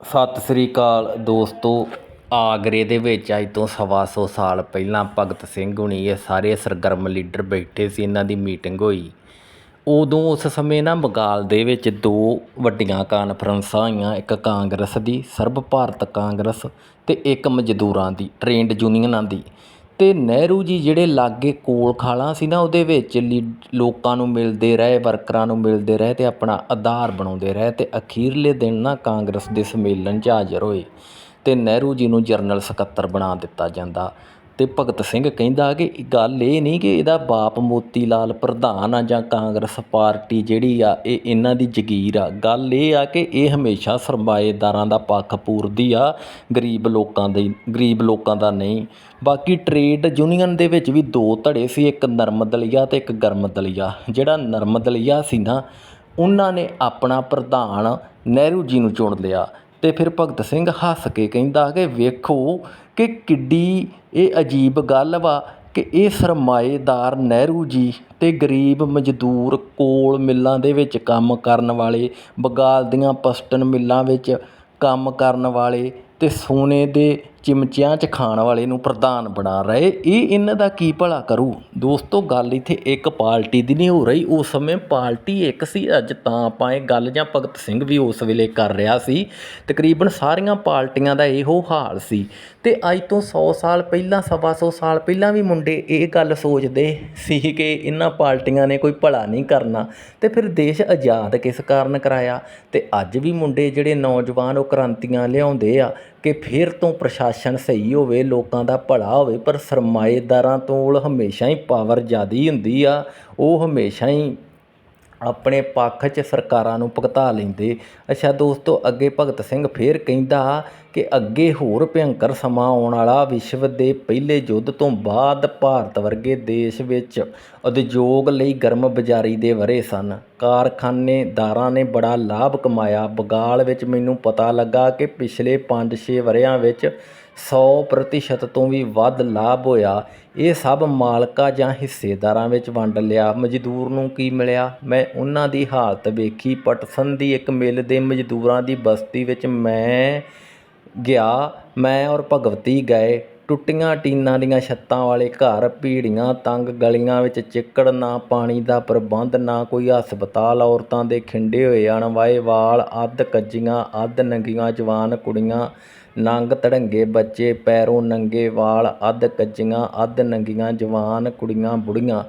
ਸਤਿ ਸ੍ਰੀ ਅਕਾਲ ਦੋਸਤੋ। ਆਗਰੇ ਦੇ ਵਿੱਚ ਅੱਜ ਤੋਂ ਸਵਾ ਸੌ ਸਾਲ ਪਹਿਲਾਂ ਭਗਤ ਸਿੰਘ ਹੁਣੀ ਇਹ ਸਾਰੇ ਸਰਗਰਮ ਲੀਡਰ ਬੈਠੇ ਸੀ, ਇਹਨਾਂ ਦੀ ਮੀਟਿੰਗ ਹੋਈ। ਉਦੋਂ ਉਸ ਸਮੇਂ ਨਾ ਬੰਗਾਲ ਦੇ ਵਿੱਚ ਦੋ ਵੱਡੀਆਂ ਕਾਨਫਰੰਸਾਂ ਹੋਈਆਂ ਇੱਕ ਕਾਂਗਰਸ ਦੀ, ਸਰਬ ਭਾਰਤ ਕਾਂਗਰਸ ਤੇ ਇੱਕ ਮਜ਼ਦੂਰਾਂ ਦੀ ਟ੍ਰੇਨਡ ਯੂਨੀਅਨਾਂ ਦੀ। ਅਤੇ ਨਹਿਰੂ ਜੀ ਜਿਹੜੇ ਲਾਗੇ ਕੋਲ ਖਾਲਾਂ ਸੀ ਨਾ, ਉਹਦੇ ਵਿੱਚ ਲੀ, ਲੋਕਾਂ ਨੂੰ ਮਿਲਦੇ ਰਹੇ, ਵਰਕਰਾਂ ਨੂੰ ਮਿਲਦੇ ਰਹੇ ਅਤੇ ਆਪਣਾ ਆਧਾਰ ਬਣਾਉਂਦੇ ਰਹੇ ਅਤੇ ਅਖੀਰਲੇ ਦਿਨ ਨਾ ਕਾਂਗਰਸ ਦੇ ਸੰਮੇਲਨ 'ਚ ਹਾਜ਼ਰ ਹੋਏ ਅਤੇ ਨਹਿਰੂ ਜੀ ਨੂੰ ਜਨਰਲ ਸਕੱਤਰ ਬਣਾ ਦਿੱਤਾ ਜਾਂਦਾ। ਅਤੇ ਭਗਤ ਸਿੰਘ ਕਹਿੰਦਾ ਕਿ ਗੱਲ ਇਹ ਨਹੀਂ ਕਿ ਇਹਦਾ ਬਾਪ ਮੋਤੀ ਲਾਲ ਪ੍ਰਧਾਨ ਆ ਜਾਂ ਕਾਂਗਰਸ ਪਾਰਟੀ ਜਿਹੜੀ ਆ, ਇਹ ਇਹਨਾਂ ਦੀ ਜਗੀਰ ਆ। ਗੱਲ ਇਹ ਆ ਕਿ ਇਹ ਹਮੇਸ਼ਾ ਸਰਮਾਏਦਾਰਾਂ ਦਾ ਪੱਖ ਪੂਰਦੀ ਆ, ਗਰੀਬ ਲੋਕਾਂ ਦੇ, ਗਰੀਬ ਲੋਕਾਂ ਦਾ ਨਹੀਂ। ਬਾਕੀ ਟ੍ਰੇਡ ਯੂਨੀਅਨ ਦੇ ਵਿੱਚ ਵੀ ਦੋ ਧੜੇ ਸੀ, ਇੱਕ ਨਰਮ ਦਲੀਆ ਤੇ ਇੱਕ ਗਰਮ ਦਲੀਆ। ਜਿਹੜਾ ਨਰਮ ਦਲੀਆ ਸੀ ਨਾ, ਉਹਨਾਂ ਨੇ ਆਪਣਾ ਪ੍ਰਧਾਨ ਨਹਿਰੂ ਜੀ ਨੂੰ ਚੁਣ ਲਿਆ। ਅਤੇ ਫਿਰ ਭਗਤ ਸਿੰਘ ਹੱਸ ਕੇ ਕਹਿੰਦਾ ਕਿ ਵੇਖੋ ਕਿ ਕਿੱਡੀ ਇਹ ਅਜੀਬ ਗੱਲ ਵਾ ਕਿ ਇਹ ਸਰਮਾਏਦਾਰ ਨਹਿਰੂ ਜੀ ਅਤੇ ਗਰੀਬ ਮਜ਼ਦੂਰ ਕੋਲ ਮਿੱਲਾਂ ਦੇ ਵਿੱਚ ਕੰਮ ਕਰਨ ਵਾਲੇ, ਬਗਾਲ ਦੀਆਂ ਪਸਟਨ ਮਿੱਲਾਂ ਵਿੱਚ ਕੰਮ ਕਰਨ ਵਾਲੇ ਅਤੇ ਸੋਨੇ ਦੇ ਚਿਮਚਿਆਂ 'ਚ ਖਾਣ ਵਾਲੇ ਨੂੰ ਪ੍ਰਧਾਨ ਬਣਾ ਰਹੇ। ਇਹ ਇਹਨਾਂ ਦਾ ਕੀ ਭਲਾ ਕਰੂ? ਦੋਸਤੋ, ਗੱਲ ਇੱਥੇ ਇੱਕ ਪਾਰਟੀ ਦੀ ਨਹੀਂ ਹੋ ਰਹੀ। ਉਸ ਸਮੇਂ ਪਾਰਟੀ ਇੱਕ ਸੀ, ਅੱਜ ਤਾਂ ਆਪਾਂ ਇਹ ਗੱਲ ਜਾਂ ਭਗਤ ਸਿੰਘ ਵੀ ਉਸ ਵੇਲੇ ਕਰ ਰਿਹਾ ਸੀ। ਤਕਰੀਬਨ ਸਾਰੀਆਂ ਪਾਰਟੀਆਂ ਦਾ ਇਹੋ ਹਾਲ ਸੀ। ਅਤੇ ਅੱਜ ਤੋਂ ਸੌ ਸਾਲ ਪਹਿਲਾਂ, ਸਵਾ ਸੌ ਸਾਲ ਪਹਿਲਾਂ ਵੀ ਮੁੰਡੇ ਇਹ ਗੱਲ ਸੋਚਦੇ ਸੀ ਕਿ ਇਹਨਾਂ ਪਾਰਟੀਆਂ ਨੇ ਕੋਈ ਭਲਾ ਨਹੀਂ ਕਰਨਾ ਅਤੇ ਫਿਰ ਦੇਸ਼ ਆਜ਼ਾਦ ਕਿਸ ਕਾਰਨ ਕਰਾਇਆ? ਅਤੇ ਅੱਜ ਵੀ ਮੁੰਡੇ ਜਿਹੜੇ ਨੌਜਵਾਨ ਉਹ ਕ੍ਰਾਂਤੀਆਂ ਲਿਆਉਂਦੇ ਆ ਕਿ ਫਿਰ ਤੋਂ ਪ੍ਰਸ਼ਾਸਨ ਸਹੀ ਹੋਵੇ, ਲੋਕਾਂ ਦਾ ਭਲਾ ਹੋਵੇ, ਪਰ ਸਰਮਾਏਦਾਰਾਂ ਕੋਲ ਹਮੇਸ਼ਾ ਹੀ ਪਾਵਰ ਜ਼ਿਆਦਾ ਹੁੰਦੀ ਆ, ਉਹ ਹਮੇਸ਼ਾ ਹੀ ਆਪਣੇ ਪੱਖ 'ਚ ਸਰਕਾਰਾਂ ਨੂੰ ਭੁਗਤਾ ਲੈਂਦੇ। ਅੱਛਾ ਦੋਸਤੋ, ਅੱਗੇ ਭਗਤ ਸਿੰਘ ਫਿਰ ਕਹਿੰਦਾ ਕਿ ਅੱਗੇ ਹੋਰ ਭਿਅੰਕਰ ਸਮਾਂ ਆਉਣ ਵਾਲਾ ਵਿਸ਼ਵ ਦੇ ਪਹਿਲੇ ਯੁੱਧ ਤੋਂ ਬਾਅਦ ਭਾਰਤ ਵਰਗੇ ਦੇਸ਼ ਵਿੱਚ ਉਦਯੋਗ ਲਈ ਗਰਮ ਬਾਜ਼ਾਰੀ ਦੇ ਵਰੇ ਸਨ। ਕਾਰਖਾਨੇਦਾਰਾਂ ਨੇ ਬੜਾ ਲਾਭ ਕਮਾਇਆ। ਬਗਾਲ ਵਿੱਚ ਮੈਨੂੰ ਪਤਾ ਲੱਗਾ ਕਿ ਪਿਛਲੇ 5-6 ਵਰਿਆਂ ਵਿੱਚ 100% ਤੋਂ ਵੀ ਵੱਧ ਲਾਭ ਹੋਇਆ। ਇਹ ਸਭ ਮਾਲਕਾਂ ਜਾਂ ਹਿੱਸੇਦਾਰਾਂ ਵਿੱਚ ਵੰਡ ਲਿਆ। ਮਜ਼ਦੂਰ ਨੂੰ ਕੀ ਮਿਲਿਆ? ਮੈਂ ਉਹਨਾਂ ਦੀ ਹਾਲਤ ਵੇਖੀ। ਪਟਸਨ ਦੀ ਇੱਕ ਮਿੱਲ ਦੇ ਮਜ਼ਦੂਰਾਂ ਦੀ ਬਸਤੀ ਵਿੱਚ ਮੈਂ ਗਿਆ। ਮੈਂ ਔਰ ਭਗਵਤੀ ਗਏ। ਟੁੱਟੀਆਂ ਟੀਨਾਂ ਦੀਆਂ ਛੱਤਾਂ ਵਾਲੇ ਘਰ, ਭੀੜੀਆਂ ਤੰਗ, ਗਲੀਆਂ ਵਿੱਚ ਚਿੱਕੜ, ਨਾ ਪਾਣੀ ਦਾ ਪ੍ਰਬੰਧ, ਨਾ ਕੋਈ ਹਸਪਤਾਲ। ਔਰਤਾਂ ਦੇ ਖਿੰਡੇ ਹੋਏ, ਅਣਵਾਏ ਵਾਲ, ਅੱਧ ਕੱਜੀਆਂ, ਅੱਧ ਨੰਗੀਆਂ ਜਵਾਨ ਕੁੜੀਆਂ। ਨੰਗ ਧੜੰਗੇ ਬੱਚੇ ਪੈਰੋਂ ਨੰਗੇ ਵਾਲ ਅੱਧ ਕੱਚੀਆਂ ਅੱਧ ਨੰਗੀਆਂ ਜਵਾਨ ਕੁੜੀਆਂ ਬੁੜੀਆਂ।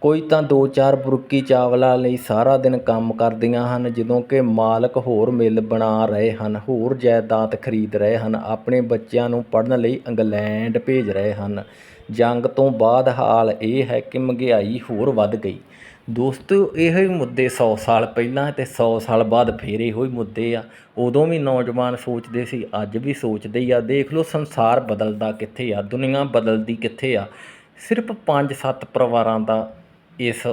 ਕੋਈ ਤਾਂ ਦੋ ਚਾਰ ਬੁਰਕੀ ਚਾਵਲਾਂ ਲਈ ਸਾਰਾ ਦਿਨ ਕੰਮ ਕਰਦੀਆਂ ਹਨ, ਜਦੋਂ ਕਿ ਮਾਲਕ ਹੋਰ ਮਿੱਲ ਬਣਾ ਰਹੇ ਹਨ, ਹੋਰ ਜਾਇਦਾਦ ਖਰੀਦ ਰਹੇ ਹਨ, ਆਪਣੇ ਬੱਚਿਆਂ ਨੂੰ ਪੜ੍ਹਨ ਲਈ ਇੰਗਲੈਂਡ ਭੇਜ ਰਹੇ ਹਨ। ਜੰਗ ਤੋਂ ਬਾਅਦ ਹਾਲ ਇਹ ਹੈ ਕਿ ਮਹਿੰਗਾਈ ਹੋਰ ਵੱਧ ਗਈ। ਦੋਸਤੋ, ਇਹੋ ਹੀ ਮੁੱਦੇ 100 ਸਾਲ ਪਹਿਲਾਂ ਅਤੇ 100 ਸਾਲ ਬਾਅਦ ਫੇਰ ਇਹੋ ਹੀ ਮੁੱਦੇ ਆ। ਉਦੋਂ ਵੀ ਨੌਜਵਾਨ ਸੋਚਦੇ ਸੀ, ਅੱਜ ਵੀ ਸੋਚਦੇ ਹੀ ਆ, ਦੇਖ ਲਓ ਸੰਸਾਰ ਬਦਲਦਾ ਕਿੱਥੇ ਆ, ਦੁਨੀਆ ਬਦਲਦੀ ਕਿੱਥੇ ਆ। ਸਿਰਫ 5-7 ਪਰਿਵਾਰਾਂ ਦਾ ਇਸ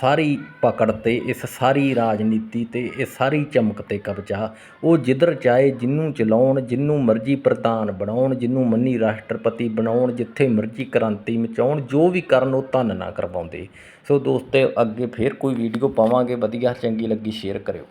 ਸਾਰੀ ਪਕੜ ਤੇ, ਇਸ ਸਾਰੀ ਰਾਜਨੀਤੀ ਤੇ ਇਹ ਸਾਰੀ ਚਮਕ ਤੇ ਕਬਜ਼ਾ। ਉਹ ਜਿੱਧਰ ਚਾਹੇ ਜਿਹਨੂੰ ਚਲਾਉਣ ਜਿਹਨੂੰ ਮਰਜ਼ੀ ਪ੍ਰਧਾਨ ਬਣਾਉਣ ਜਿਹਨੂੰ ਮੰਨੀ ਰਾਸ਼ਟਰਪਤੀ ਬਣਾਉਣ, ਜਿੱਥੇ ਮਰਜ਼ੀ ਕ੍ਰਾਂਤੀ ਮਚਾਉਣ, ਜੋ ਵੀ ਕਰਨ ਉਹ ਧੰਨ ਨਾ ਕਰਵਾਉਂਦੇ। ਸੋ ਦੋਸਤੋ, ਅੱਗੇ ਫਿਰ ਕੋਈ ਵੀਡੀਓ ਪਾਵਾਂਗੇ। ਵਧੀਆ, ਚੰਗੀ ਲੱਗੀ ਸ਼ੇਅਰ ਕਰਿਓ।